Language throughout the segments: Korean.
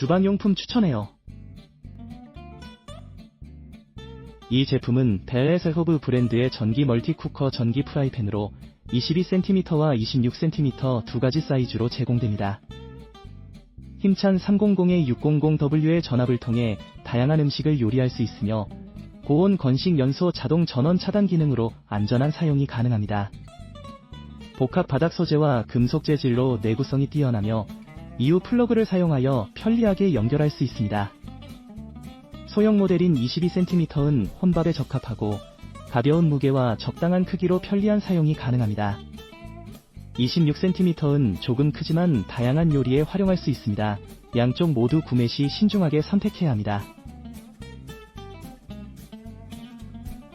주방용품 추천해요. 이 제품은 벨레세허브 브랜드의 전기 멀티쿠커 전기 프라이팬으로 22cm와 26cm 두 가지 사이즈로 제공됩니다. 힘찬 300-600W의 전압을 통해 다양한 음식을 요리할 수 있으며 고온 건식 연소 자동 전원 차단 기능으로 안전한 사용이 가능합니다. 복합 바닥 소재와 금속 재질로 내구성이 뛰어나며 이후 플러그를 사용하여 편리하게 연결할 수 있습니다. 소형 모델인 22cm은 혼밥에 적합하고 가벼운 무게와 적당한 크기로 편리한 사용이 가능합니다. 26cm는 조금 크지만 다양한 요리에 활용할 수 있습니다. 양쪽 모두 구매 시 신중하게 선택해야 합니다.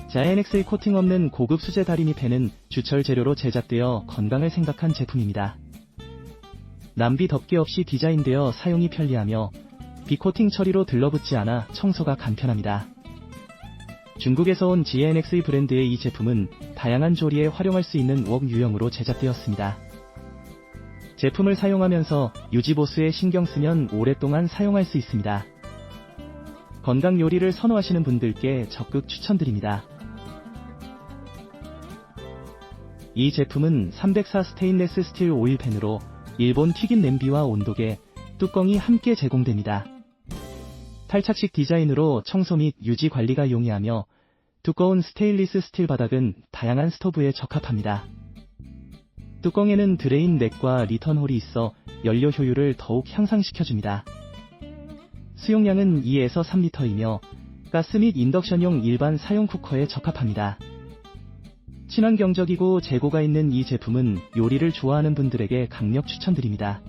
자연엑셀 코팅 없는 고급 수제 다리미 팬은 주철 재료로 제작되어 건강을 생각한 제품입니다. 남비 덮개 없이 디자인되어 사용이 편리하며 비코팅 처리로 들러붙지 않아 청소가 간편합니다. 중국에서 온 GNX 브랜드의 이 제품은 다양한 조리에 활용할 수 있는 웍 유형으로 제작되었습니다. 제품을 사용하면서 유지보수에 신경 쓰면 오랫동안 사용할 수 있습니다. 건강 요리를 선호하시는 분들께 적극 추천드립니다. 이 제품은 304 스테인레스 스틸 오일팬으로 일본 튀김 냄비와 온도계, 뚜껑이 함께 제공됩니다. 탈착식 디자인으로 청소 및 유지 관리가 용이하며 두꺼운 스테인리스 스틸 바닥은 다양한 스토브에 적합합니다. 뚜껑에는 드레인 넥과 리턴 홀이 있어 연료 효율을 더욱 향상시켜줍니다. 수용량은 2에서 3리터이며 가스 및 인덕션용 일반 사용 쿠커에 적합합니다. 친환경적이고 재고가 있는 이 제품은 요리를 좋아하는 분들에게 강력 추천드립니다.